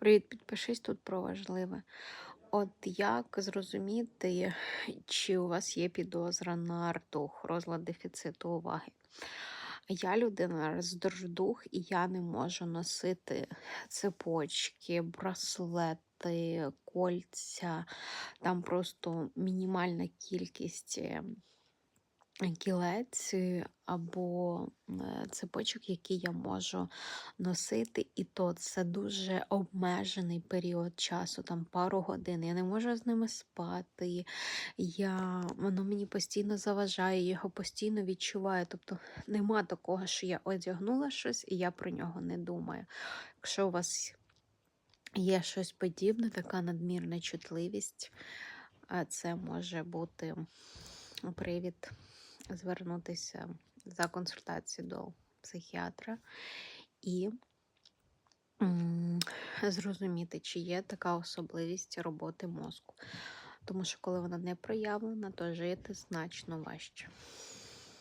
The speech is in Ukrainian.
Привіт, підпишись тут про важливе. От як зрозуміти, чи у вас є підозра на артух, розлад дефіциту уваги? Я людина роздорждух, і я не можу носити цепочки, браслети, кольця. Там просто мінімальна кількість е, кілець е, або е, цепочок, які я можу носити, і то це дуже обмежений період часу, там пару годин. Я не можу з ними спати. Я, Воно мені постійно заважає, його постійно відчуваю. Тобто нема такого, що я одягнула щось і я про нього не думаю. Якщо у вас є щось подібне, така надмірна чутливість, а це може бути привід звернутися за консультацією до психіатра і зрозуміти, чи є така особливість роботи мозку. Тому що коли вона не проявлена, то жити значно важче.